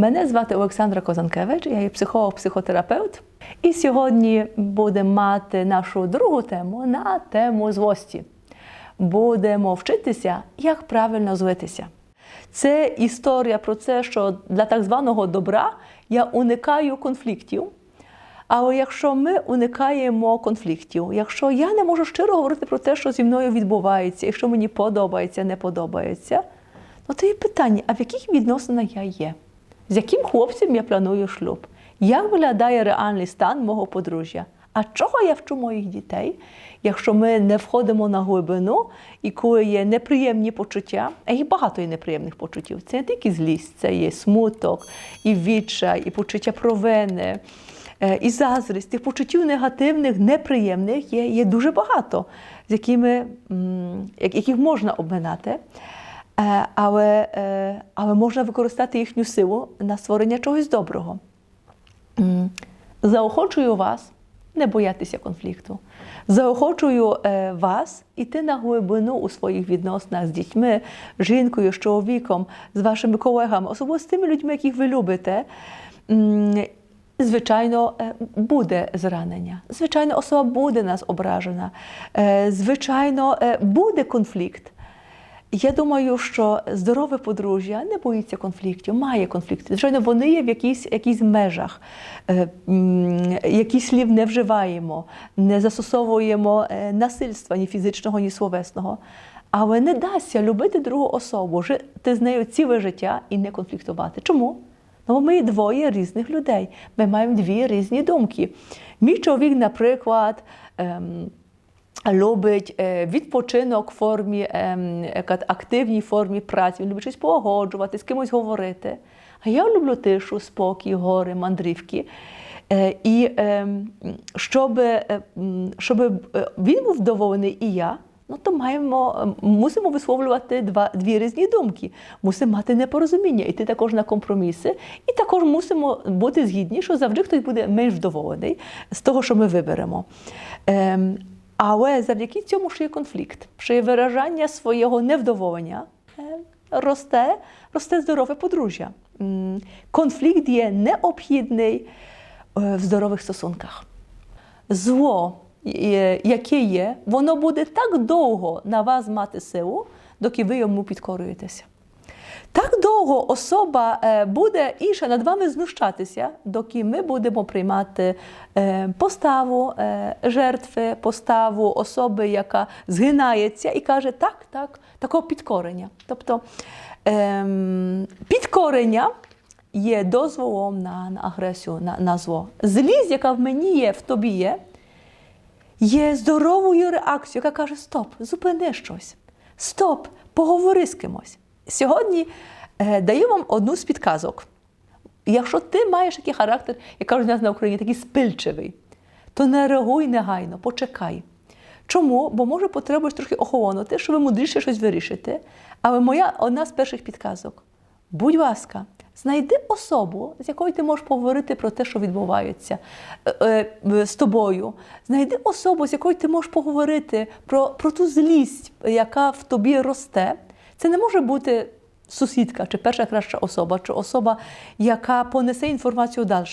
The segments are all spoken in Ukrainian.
Мене звати Олександра Козанкевич, я є психолог-психотерапевт. І сьогодні будемо мати нашу другу тему на тему злості. Будемо вчитися, як правильно злитися. Це історія про те, що для так званого добра я уникаю конфліктів. Але якщо ми уникаємо конфліктів, якщо я не можу щиро говорити про те, що зі мною відбувається, і що мені подобається, не подобається, ну то є питання: а в яких відносинах я є? З яким хлопцем я планую шлюб? Як виглядає реальний стан мого подружжя? А чого я вчу моїх дітей, якщо ми не входимо на глибину, і коли є неприємні почуття, а їх багато є неприємних почуттів. Це не тільки злість, це є смуток, і відчай, і почуття провини, е, і заздрість. Тих почуттів негативних, неприємних є, є дуже багато, з якими, яких можна обминати. Е, Але, е, але можна використати їхню силу на створення чогось доброго. Заохочую вас не боятися конфлікту. Заохочую е, вас іти на глибину у своїх відносинах з дітьми, жінкою, з чоловіком, з вашими колегами, особливо з тими людьми, яких ви любите. Звичайно, буде зранення. Звичайно, особа буде нас ображена. Звичайно, буде конфлікт. Я думаю, що здорове подружжя не боїться конфліктів, має конфлікти. Звичайно, вони є в якійсь, якійсь межах, Е, м, слів не вживаємо, не застосовуємо е, насильства ні фізичного, ні словесного. Але не дасться любити другу особу, жити з нею ціле життя і не конфліктувати. Чому? Ну, ми двоє різних людей. Ми маємо дві різні думки. Мій чоловік, наприклад, ем, любить е, відпочинок в формі, ем, активній формі праці. Він любить щось погоджувати, з кимось говорити. А я люблю тишу, спокій, гори, мандрівки. Е, І ем, щоб, е, щоб е, він був вдоволений і я, ну то маємо, ем, мусимо висловлювати два, дві різні думки. Мусимо мати непорозуміння, йти також на компроміси, і також мусимо бути згідні, що завжди хтось буде менш вдоволений з того, що ми виберемо. Але завдяки цьому що є конфлікт, що є виражання свого невдоволення, е, росте, росте здорове подружжя. Конфлікт є необхідний е, в здорових стосунках. Зло, е, яке є, воно буде так довго на вас мати силу, доки ви йому підкорюєтеся. Так довго особа е, буде інша над вами знущатися, доки ми будемо приймати е, поставу е, жертви, поставу особи, яка згинається і каже так, так, такого підкорення. Тобто ем, підкорення є дозволом на, агресію, на, на зло. Злість, яка в мені є, в тобі є, є здоровою реакцією, яка каже: Стоп, зупини щось. Стоп, поговори з кимось. Сьогодні е, даю вам одну з підказок. Якщо ти маєш такий характер, як кажуть нас на Україні, такий спильчивий, то не реагуй негайно, почекай. Чому? Бо може потребуєш трохи охолонути, щоб ви мудріше щось вирішити. Але моя одна з перших підказок: будь ласка, знайди особу, з якою ти можеш поговорити про те, що відбувається е, е, з тобою. Знайди особу, з якою ти можеш поговорити про, про ту злість, яка в тобі росте. Це не може бути сусідка чи перша краща особа, чи особа, яка понесе інформацію далі.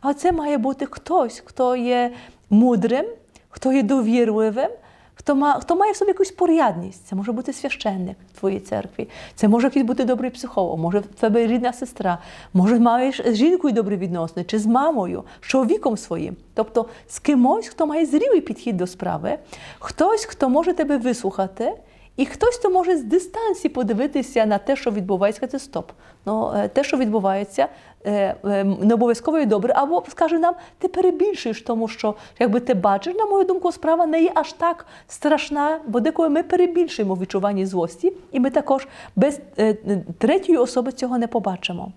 А це має бути хтось, хто є мудрим, хто є довірливим, хто, ма, хто має в собі якусь порядність. Це може бути священник в твоїй церкві, це може якийсь бути добрий психолог, може в тебе рідна сестра, може маєш з жінкою добрі відносини, чи з мамою, з чоловіком своїм. Тобто з кимось, хто має зрілий підхід до справи, хтось, хто може тебе вислухати. І хтось то може з дистанції подивитися на те, що відбувається, сказати стоп. Ну, е, те, що відбувається, е, е, не обов'язково і добре, або скаже нам, ти перебільшуєш, тому що, якби ти бачиш, на мою думку, справа не є аж так страшна, бо деколи ми перебільшуємо в відчуванні злості, і ми також без е, третьої особи цього не побачимо.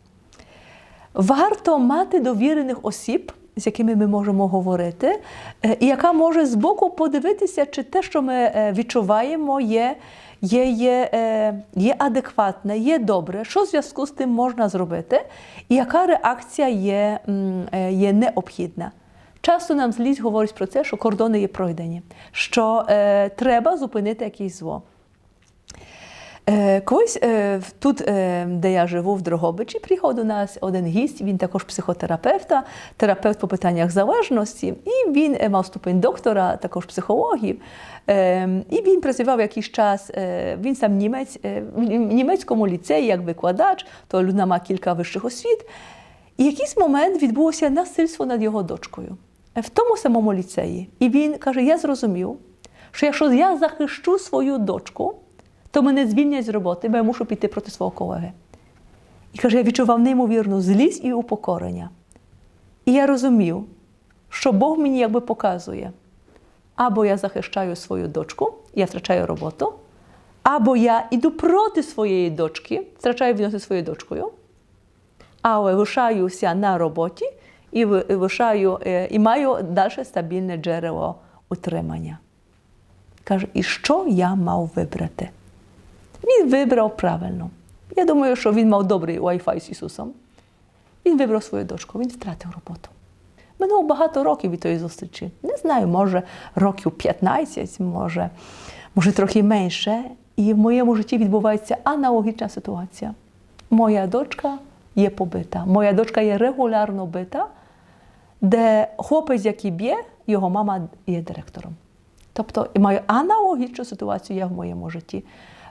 Варто мати довірених осіб, з якими ми можемо говорити, е, і яка може збоку подивитися, чи те, що ми е, відчуваємо, є, є, є, е, є адекватне, є добре, що в зв'язку з тим можна зробити, і яка реакція є, є необхідна. Часто нам злість говорить про це, що кордони є пройдені, що е, треба зупинити якесь зло. Колись е, тут, е, де я живу, в Дрогобичі, приходив до нас один гість, він також психотерапевта, терапевт по питаннях залежності, і він е, мав ступень доктора, також психології. Е, І він працював якийсь час, він сам німець, в німецькому ліцеї як викладач, то людина має кілька вищих освіт. І якийсь момент відбулося насильство над його дочкою в тому самому ліцеї. І він каже: Я зрозумів, що якщо я захищу свою дочку, то мене звільнять з роботи, бо я мушу піти проти свого колеги. І каже, я відчував неймовірну злість і упокорення. І я розумів, що Бог мені якби показує, або я захищаю свою дочку, я втрачаю роботу, або я йду проти своєї дочки, втрачаю відносини зі своєю дочкою, але лишаюся на роботі і ви- лишаю, е, і маю далі стабільне джерело утримання. Каже, і що я мав вибрати? Він вибрав правильно. Я думаю, що він мав добрий Wi-Fi з Ісусом. Він вибрав свою дочку, він втратив роботу. Минуло багато років від тої зустрічі. Не знаю, може років 15, може, може трохи менше. І в моєму житті відбувається аналогічна ситуація. Моя дочка є побита. Моя дочка є регулярно бита, де хлопець, який б'є, його мама є директором. Тобто маю аналогічну ситуацію я в моєму житті.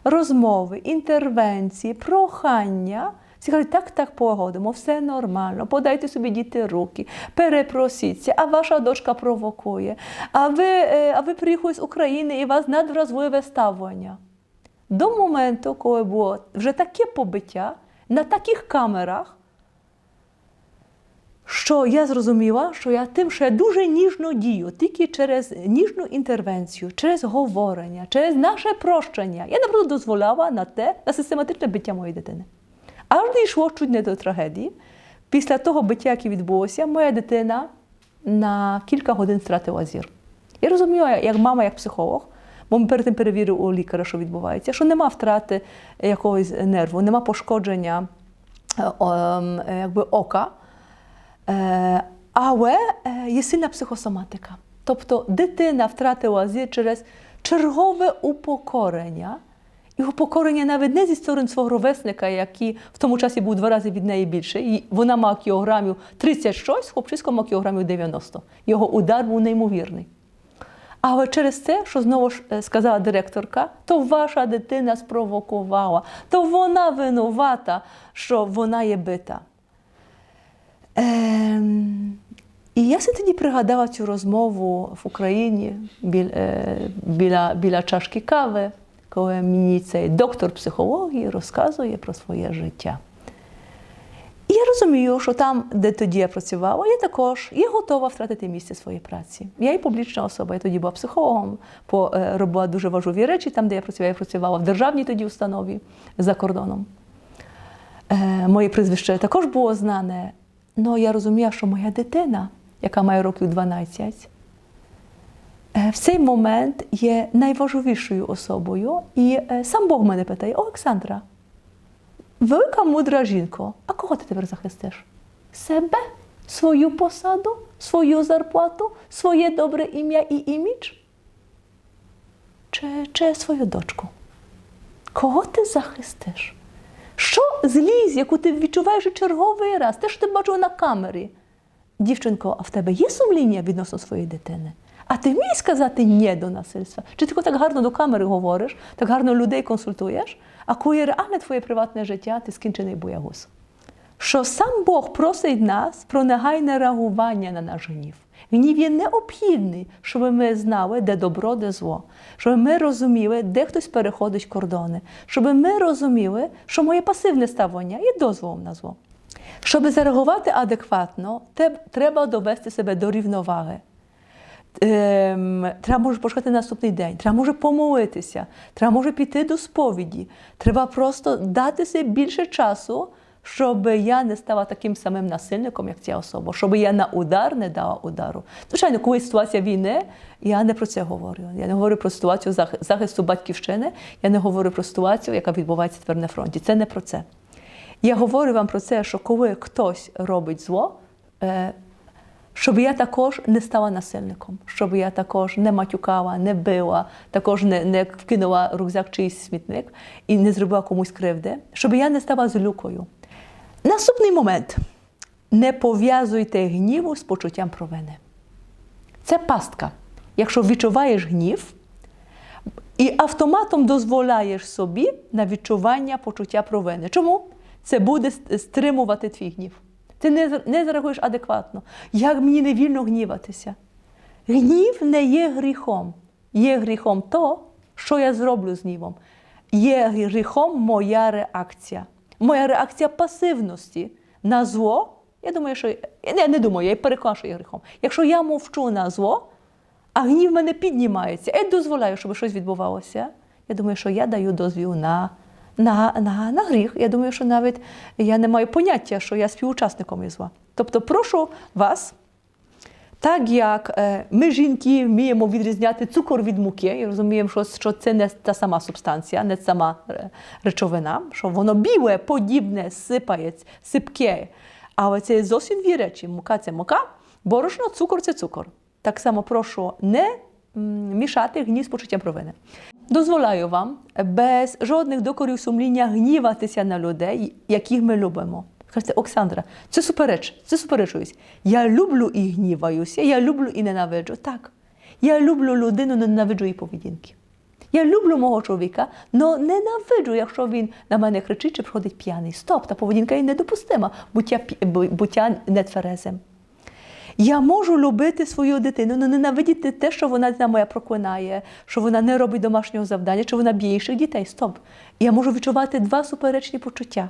Розмови, інтервенції, прохання. Всі кажуть, так, так, погодимо, все нормально, подайте собі діти руки, перепросіться, а ваша дочка провокує, а ви, е, а ви приїхали з України і вас надвразливе ставлення. До моменту, коли було вже таке побиття на таких камерах, що я зрозуміла, що я тим, що я дуже ніжно дію, тільки через ніжну інтервенцію, через говорення, через наше прощення, я наприклад дозволяла на те, на систематичне биття моєї дитини. Аж дійшло чуть не до трагедії. Після того биття, яке відбулося, моя дитина на кілька годин втратила зір. Я розумію, як мама, як психолог, бо перед тим перевірили у лікаря, що відбувається, що нема втрати якогось нерву, нема пошкодження е, ем, якби, ока. Е, Але е, є сильна психосоматика. Тобто дитина втратила зір через чергове упокорення. І упокорення навіть не зі сторони свого ровесника, який в тому часі був два рази від неї більше. І вона мала кілограмів 30 щось, хлопчисько мав кілограмів 90. Його удар був неймовірний. Але через це, що знову ж е, сказала директорка, то ваша дитина спровокувала, то вона винувата, що вона є бита. Ем, і я собі тоді пригадала цю розмову в Україні е, біля, біля чашки кави, коли мені цей доктор психології розказує про своє життя. І я розумію, що там, де тоді я працювала, я також є готова втратити місце своєї праці. Я і публічна особа, я тоді була психологом, е, робила дуже важливі речі там, де я працювала. Я працювала в державній тоді установі за кордоном. Е, моє прізвище також було знане. Але я розуміла, що моя дитина, яка має років 12, е, в цей момент є найважливішою особою. І е, сам Бог мене питає: Олександра, велика мудра жінко, а кого ти тепер захистиш? Себе, свою посаду, свою зарплату, своє добре ім'я і імідж? Чи, чи свою дочку? Кого ти захистиш? Що злізь, яку ти відчуваєш черговий раз, те, що ти бачив на камері. Дівчинко, а в тебе є сумління відносно своєї дитини? А ти вмієш сказати ні до насильства? Чи ти так гарно до камери говориш, так гарно людей консультуєш, а коли реальне твоє приватне життя, ти скінчений боягуз? Що сам Бог просить нас про негайне реагування на наш гнів. Гнів є необхідний, щоб ми знали, де добро, де зло, щоб ми розуміли, де хтось переходить кордони, щоб ми розуміли, що моє пасивне ставлення є дозволом на зло. Щоб зареагувати адекватно, треба довести себе до рівноваги. Ем, треба може почекати наступний день, треба може помолитися, треба може піти до сповіді. Треба просто дати собі більше часу, щоб я не стала таким самим насильником, як ця особа, щоб я на удар не дала удару. Звичайно, коли ситуація війни, я не про це говорю. Я не говорю про ситуацію захисту батьківщини, я не говорю про ситуацію, яка відбувається тепер на фронті. Це не про це. Я говорю вам про це, що коли хтось робить зло, е, щоб я також не стала насильником, щоб я також не матюкала, не била, також не, не вкинула рюкзак чийсь смітник і не зробила комусь кривди, щоб я не стала злюкою. Наступний момент: не пов'язуйте гніву з почуттям провини. Це пастка. Якщо відчуваєш гнів і автоматом дозволяєш собі на відчування почуття провини. Чому? Це буде стримувати твій гнів. Ти не, не зреагуєш адекватно. Як мені не вільно гніватися? Гнів не є гріхом. Є гріхом то, що я зроблю з гнівом. Є гріхом моя реакція. Моя реакція пасивності на зло. Я думаю, що я не думаю, я переконую, що є гріхом. Якщо я мовчу на зло, а гнів мене піднімається, я дозволяю, щоб щось відбувалося. Я думаю, що я даю дозвіл на на, на, на гріх. Я думаю, що навіть я не маю поняття, що я співучасником із зла. Тобто, прошу вас, так як е, ми, жінки, вміємо відрізняти цукор від муки, і розуміємо, що, це не та сама субстанція, не сама е, речовина, що воно біле, подібне, сипається, сипке. Але це зовсім дві речі. Мука це мука, борошно, цукор це цукор. Так само прошу не мішати гнів з почуттям провини. Дозволяю вам без жодних докорів сумління гніватися на людей, яких ми любимо. Скажете, Оксандра, це супереч, це суперечуюсь. Я люблю і гніваюся, я люблю і ненавиджу. Так. Я люблю людину, ненавиджу її поведінки. Я люблю мого чоловіка, але ненавиджу, якщо він на мене кричить чи приходить п'яний. Стоп, та поведінка є недопустима, буття, буття нетверезим. Я можу любити свою дитину, але ненавидіти те, що вона дитина моя проклинає, що вона не робить домашнього завдання, що вона б'є інших дітей. Стоп. Я можу відчувати два суперечні почуття.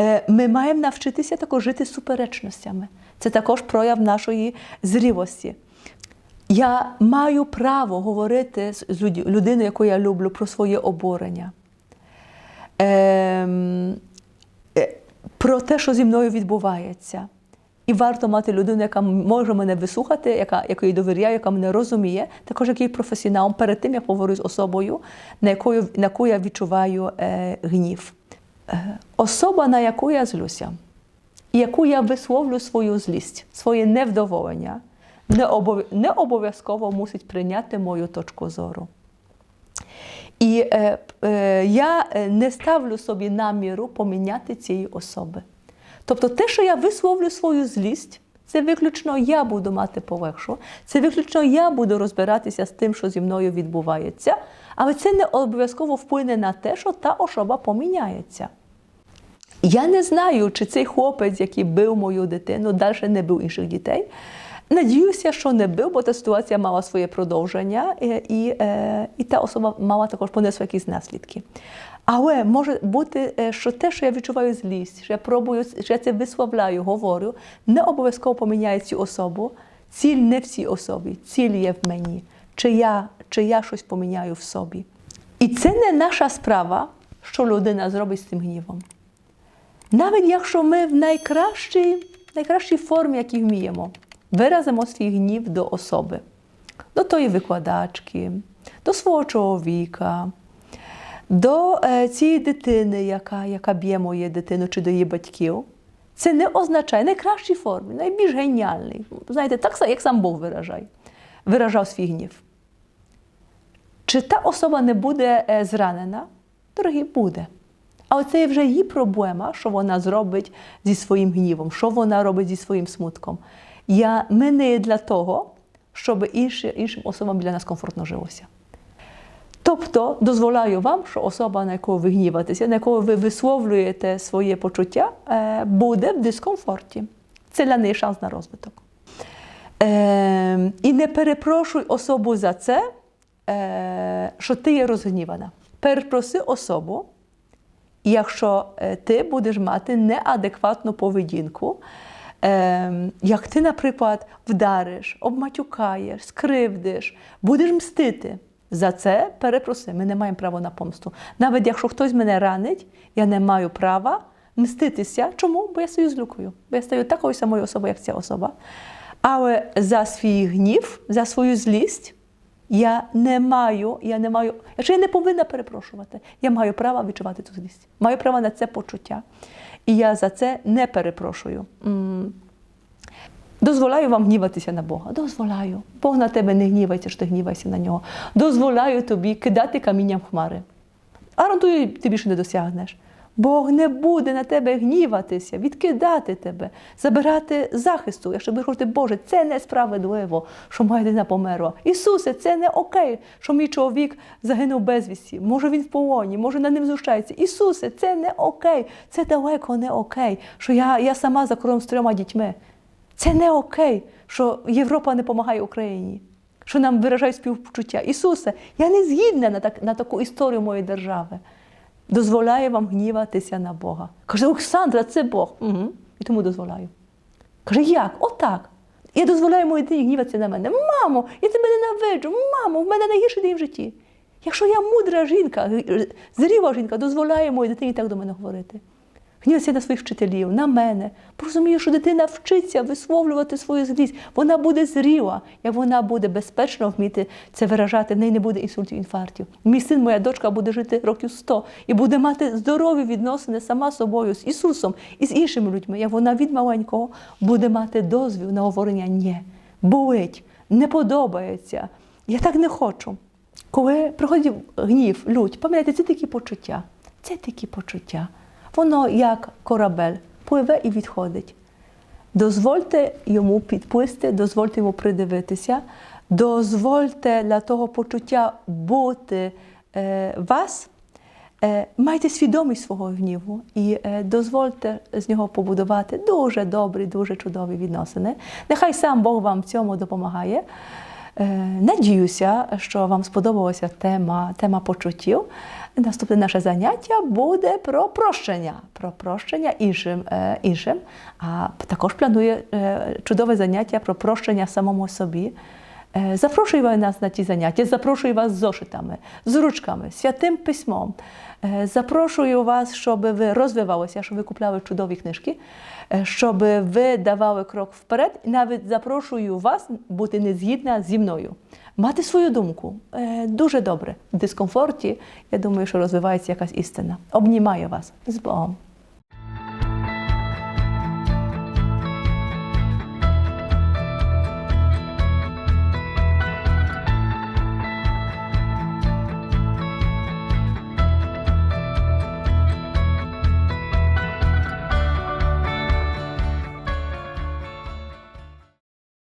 Е, ми маємо навчитися також жити з суперечностями. Це також прояв нашої зрілості. Я маю право говорити з людиною, яку я люблю, про своє обурення. Ем, е, про те, що зі мною відбувається. І варто мати людину, яка може мене вислухати, яка якої довіряю, яка мене розуміє, також який професіоналом перед тим, як говорю з особою, на якою на яку я відчуваю е, гнів. Е, особа, на яку я злюся, яку я висловлю свою злість, своє невдоволення, не обов'язково мусить прийняти мою точку зору. І е, е, я не ставлю собі наміру поміняти цієї особи. Тобто те, що я висловлю свою злість, це виключно я буду мати полегшу, це виключно я буду розбиратися з тим, що зі мною відбувається, але це не обов'язково вплине на те, що та особа поміняється. Я не знаю, чи цей хлопець, який бив мою дитину, далі не бив інших дітей. Надіюся, що не бив, бо та ситуація мала своє продовження, і і, е, і та особа мала також понесла якісь наслідки. Але може бути, е, що те, що я відчуваю злість, що я пробую, що я це висловляю, говорю, не обов'язково поміняє цю особу. Ціль не в цій особі, ціль є в мені, чи я, чи я щось поміняю в собі. І це не наша справа, що людина зробить з цим гнівом. Навіть якщо ми в найкращій, найкращій формі, якій вміємо, виразимо свій гнів до особи, до тої викладачки, до свого чоловіка до е, цієї дитини, яка яка б'є мою дитину чи до її батьків, це не означає найкращій формі, найбільш геніальний. Знаєте, так як сам Бог виражає, виражав свій гнів. Чи та особа не буде е, зранена? Дорогі, буде. Але це вже її проблема, що вона зробить зі своїм гнівом, що вона робить зі своїм смутком. Я, Ми не для того, щоб інші, іншим особам для нас комфортно жилося. Тобто дозволяю вам, що особа, на яку ви гніваєтеся, на яку ви висловлюєте своє почуття, е, буде в дискомфорті. Це для неї шанс на розвиток. Е, і не перепрошуй особу за це, е, що ти є розгнівана. Перепроси особу, якщо ти будеш мати неадекватну поведінку, як ти, наприклад, вдариш, обматюкаєш, скривдиш, будеш мстити. За це перепроси, ми не маємо права на помсту. Навіть якщо хтось мене ранить, я не маю права мститися. Чому? Бо я стою з. Бо я стаю такою самою особою, як ця особа. Але за свій гнів, за свою злість я не маю, я не маю, якщо я не повинна перепрошувати, я маю право відчувати цю злість. Маю право на це почуття. І я за це не перепрошую. Дозволяю вам гніватися на Бога. Дозволяю. Бог на тебе не гнівається, що ти гнівайся на нього. Дозволяю тобі кидати камінням хмари. Гарантую, ти більше не досягнеш. Бог не буде на тебе гніватися, відкидати тебе, забирати захисту. Якщо будеш говорити, Боже, це несправедливо, що моя дитина померла. Ісусе, це не окей, що мій чоловік загинув безвісті. Може він в полоні, може над ним знущається. Ісусе, це не окей, це далеко не окей, що я, я сама за кордоном з трьома дітьми. Це не окей, що Європа не допомагає Україні, що нам виражають співчуття. Ісусе, я не згідна на, так, на таку історію моєї держави. Дозволяє вам гніватися на Бога. Каже, Олександра, це Бог. Угу. І тому дозволяю. Каже, як? Отак. Я дозволяю моїй дитині гніватися на мене. Мамо, я тебе ненавиджу, мамо, в мене найгірший день в житті. Якщо я мудра жінка, зріва жінка, дозволяю моїй дитині так до мене говорити. Гнівся на своїх вчителів, на мене. Бо розумію, що дитина вчиться висловлювати свою злість. Вона буде зріла, як вона буде безпечно вміти це виражати, в неї не буде інсультів, інфарктів. Мій син, моя дочка буде жити років 100 і буде мати здорові відносини сама собою, з Ісусом і з іншими людьми. Як вона від маленького буде мати дозвіл на говорення ні, болить, не подобається. Я так не хочу. Коли приходить гнів, лють, пам'ятайте, це такі почуття. Це такі почуття. Воно як корабель пливе і відходить. Дозвольте йому підплисти, дозвольте йому придивитися, дозвольте для того почуття бути е, вас, е, майте свідомість свого гніву і е, дозвольте з нього побудувати дуже добрі, дуже чудові відносини. Нехай сам Бог вам в цьому допомагає. Е, Надіюся, що вам сподобалася тема, тема почуттів. Наступне наше заняття буде про прощення, про прощення іншим. е, іншим. А також планує е, чудове заняття про прощення самому собі. Е, Запрошую вас на ті заняття, запрошую вас з зошитами, з ручками, святим письмом. Е, Запрошую вас, щоб ви розвивалися, щоб ви купляли чудові книжки, е, щоб ви давали крок вперед. І навіть запрошую вас бути незгідна зі мною, мати свою думку. Е, Дуже добре. В дискомфорті, я думаю, що розвивається якась істина. Обнімаю вас з Богом.